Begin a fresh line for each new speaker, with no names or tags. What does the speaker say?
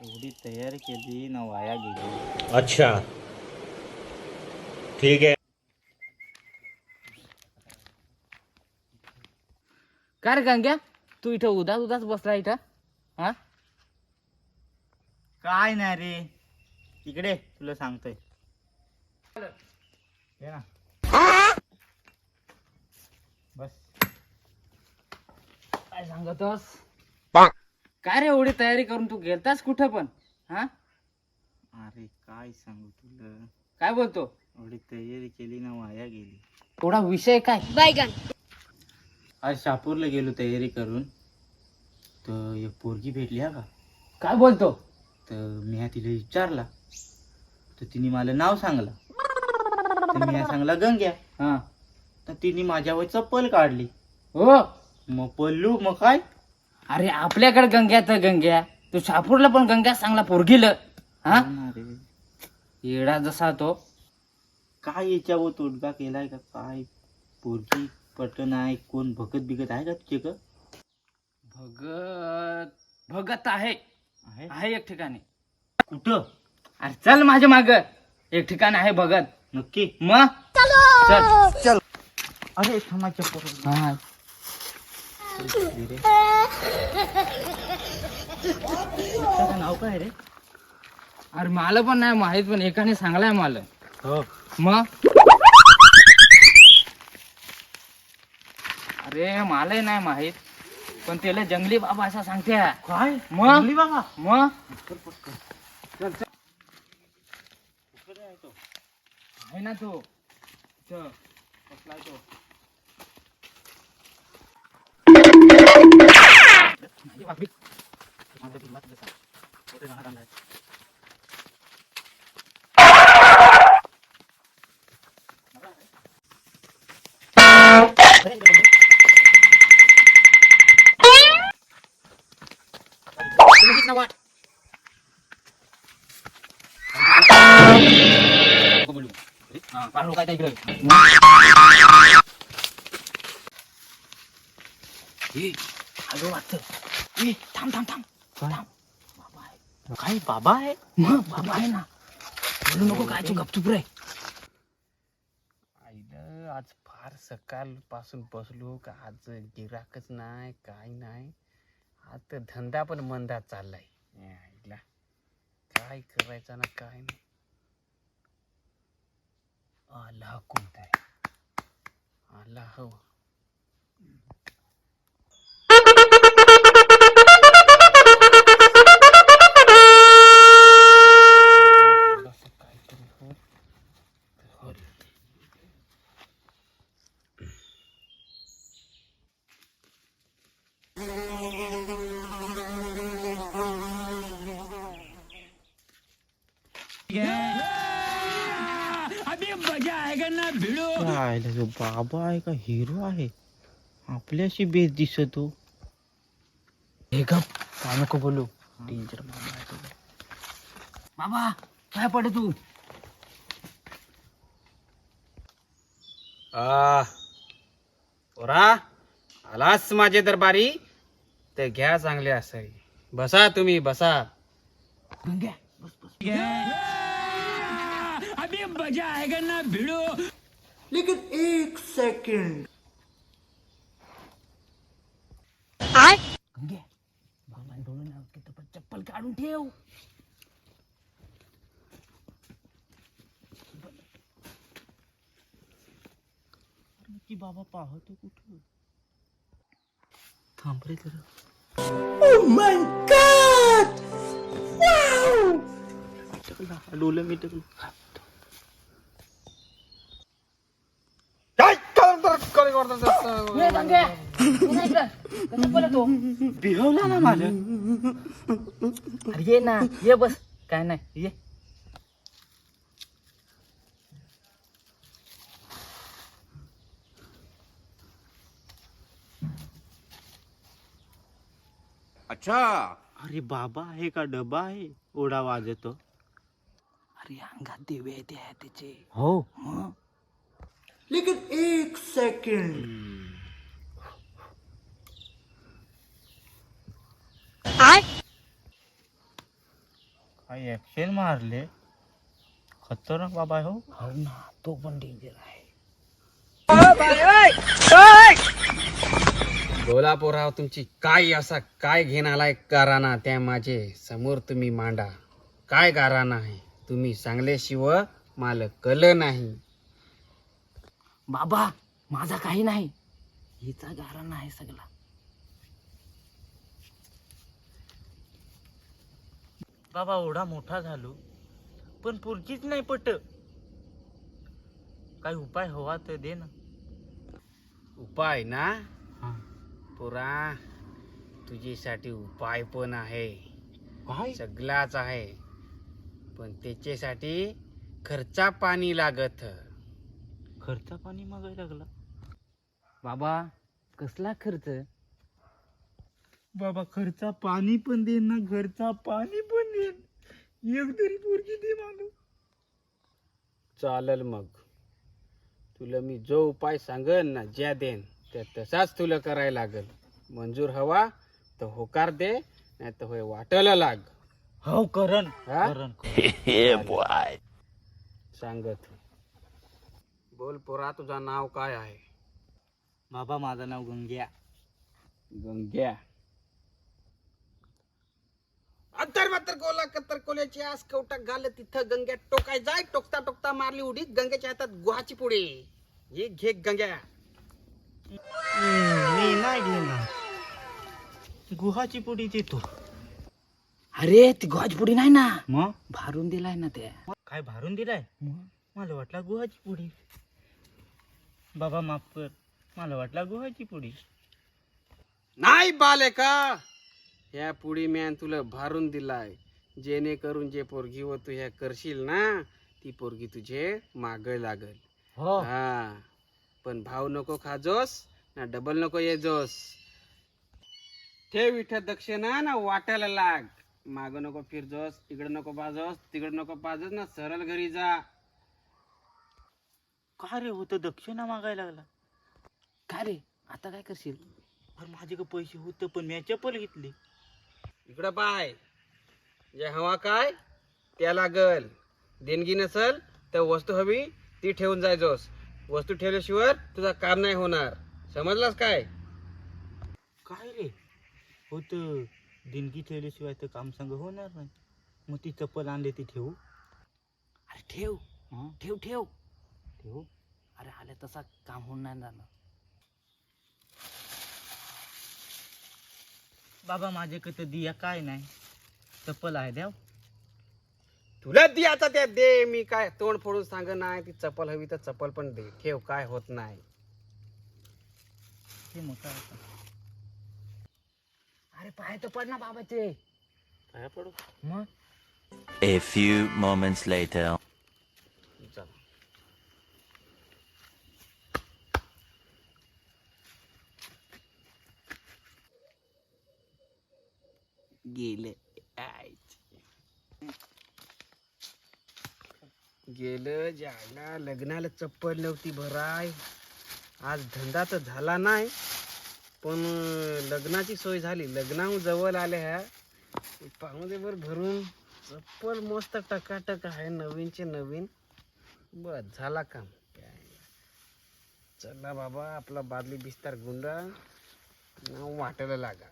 एवढी तयारी केली ना वाया गेली.
अच्छा. ठीक है
काय रे गंग्या? तू इथं उदास उदास बसला इथं? हा?
काय नाही रे. इकडे तुला सांगतोय. ये ना. बस.
काय सांगतोस? काय रे एवढी तयारी करून तू गेलतास कुठं पण? हा?
अरे काय सांगू तुला?
काय बोलतो?
एवढी तयारी केली ना वाया गेली.
थोडा विषय काय?
आज शापूरला गेलो तयारी करून. तर एक पोरगी भेटली हा का?
काय बोलतो?
तर मी हा तिला विचारला. तर तिने मला नाव सांगला. तर मी हा सांगला गंग्या.
हा.
तर तिने माझ्यावर चप्पल काढली.
हो?
मग पल्लू मग काय?
अरे आपल्याकडे गंग्या तर गंग्या. तू शापूरला पण गंग्या चांगला पोरगील. हा?
अरे,
येडा जसा तो.
काय याच्यावर तोडगा केलाय का? काय पोरगी पट नाही कोण भगत बिगत आहे का तुझे का
भगत भगत आहे.
आहे?
आहे एक ठिकाणी.
कुठं?
अरे चल माझ्या माग. एक ठिकाण आहे भगत.
नक्की.
मग चल!
अरे थांबा चप्पल
हा.
नाव काय रे?
अरे मला पण नाही माहीत पण एकाने सांगलाय मला.
हो.
मग अरे मलाही नाही माहीत पण त्याला जंगली बाबा असं सांगते
काय?
मग?
बाबा?
मग. आहे ना तो. बसलाय तो. माझी बाकरी. माझं दिल वाचलं सांग. कुठे जाणार आणलाय? तुम्ही कितना वाट? नको बोलू. अरे, हा, पाहू काय त्या इकडे. ए, अगं वाटतं. ए, थांब थांब थांब. थांब. बाबा आहे.
काय बाबा आहे
मग बाबा आहे ना. बोलू नको काय तू गपचूप रे.
आईलं आज फार सकाळपासून बसलो का आज गिराकच नाही काय नाही. आज तर धंदा पण मंदात चाललाय. या आईला. काय करायचं ना काय नाही. आला कोणताय आला हो.
काय जो बाबा आहे का हिरो आहे. आपल्याशी बेस दिसतो.
हे गप
काय नको बोलू. डेंजर बाबा आहे तो.
बाबा काय पडे तू?
आ ओरा आलास माझे दरबारी? तर घ्या चांगले असाई बसा तुम्ही बसा.
गंग्या बस बस गंग्या बाबा डोळे लाव की तर पण चप्पल काढून ठेव।
की बाबा पाहतो कुठं थांब रे जरा। मिटकला डोलं मिटकलं बिहवला ना माझं
अरे ये ना ये बस काय नाही ये
अरे बाबा आहे का डबा आहे ओढा वाजतो
अरे अंगात देवे आहे ते आहे त्याचे
हो
मग
काय ऍक्शन मारले. खतरनाक बाबा आहे हो.
हो ना तो पण डेंजर आहे.
बोला पोराव तुमची काय असा काय घेऊन आलाय गाराना त्या माझे? समोर तुम्ही मांडा. काय गाराना आहे? तुम्ही सांगल्याशिव मला कल नाही.
बाबा माझा काही नाही. हिचा गारा आहे सगळा.
बाबा एवढा मोठा झालो पण पुरचीच नाही पट. काही उपाय हवा तर दे ना.
उपाय ना?
हा.
पुरा तुझ्यासाठी उपाय पण आहे.
काय?
सगळाच आहे. पण त्याच्यासाठी खर्चा पाणी लागत.
खर्चा पाणी मागायला लागला.
बाबा कसला खर्च?
बाबा खर्चा पाणी पण देन ना घरचा पाणी पण देन एक तरी पोरगी दे मानू
चालल मग. तुला मी जो उपाय सांगन ना ज्या देन त्या तसाच तुला करायला लागल. मंजूर हवा तर होकार दे नाही तर होय वाटायला लाग.
हो करण.
हा?
करण
सांगत. बोल पोरा तुझा नाव काय आहे?
बाबा माझं नाव गंग्या.
गंग्या. अंतर मात्र कोला कत्तर कोल्याची आस कवटा घाल तिथं गंग्या टोकाय जाय टोकता टोकता मारली उडी गंग्याच्या हातात गुहाची पुढे ये घे गंग्या.
मी नाही घेणार गुहाची पुडी देतो.
अरे ती गॉजपुडी नाही ना?
मग?
भारून दिलाय ना ते
काय भारून दिलाय? मला वाटला गुहाची पुडी. बाबा माफ कर. मला वाटला गुहाची पुडी.
नाही बाले का या पुढे म्यान तुला भारून दिलाय. जेणेकरून जे पोरगी व तू ह्या करशील ना ती पोरगी तुझे माग लागल.
हो.
हा. पण भाव नको खाजोस ना डबल नको येजोस. ठेव इथं दक्षिणा ना वाटायला लाग. माग नको फिरजोस इकडे नको पाजोस तिकडे नको पाजोस ना सरळ घरी जा.
का रे होतं? दक्षिणा मागायला लागला.
काय रे? आता काय करशील?
अरे माझ्याकडे पैसे होतं पण मी चप्पल घेतली.
इकडं पाय. जे हवा काय त्या लागल देणगी नसल तर वस्तू हवी ती ठेवून जायचोस वस्तू ठेवल्याशिवाय तुझा काम नाही होणार. समजलास काय?
काय रे? होत. दिनगी ठेवल्याशिवाय तर काम सांग होणार नाही. मग ती चप्पल आणली ती ठेवू.
अरे ठेव.
हा?
ठेव ठेव.
ठेवू
अरे आले तसा काम होऊन नाही जाणार.
बाबा माझ्याकडे दिया काय नाही? चप्पल आहे द्याव
तुला दे आता त्या दे. मी काय तोंड फोडून सांग नाही ती चप्पल हवी तर चप्पल पण दे. ठेव काय होत नाही.
हे मोठा आहे
अरे पाय तर पड ना बाबाचे.
काय पडू.
मग?
A few moments later.
चल गेलं. गेलं जायला. लग्नाला चप्पल नव्हती भराय. आज धंदा तर झाला नाही पण लग्नाची सोय झाली. लग्नाहून जवळ आले ह्या. पाहुणे भर भरून चप्पल मस्त टकाटक आहे नवीनचे नवीन. बस झाला काम. चला बाबा आपला बादली बिस्तार गुंडा. वाटायला लागा.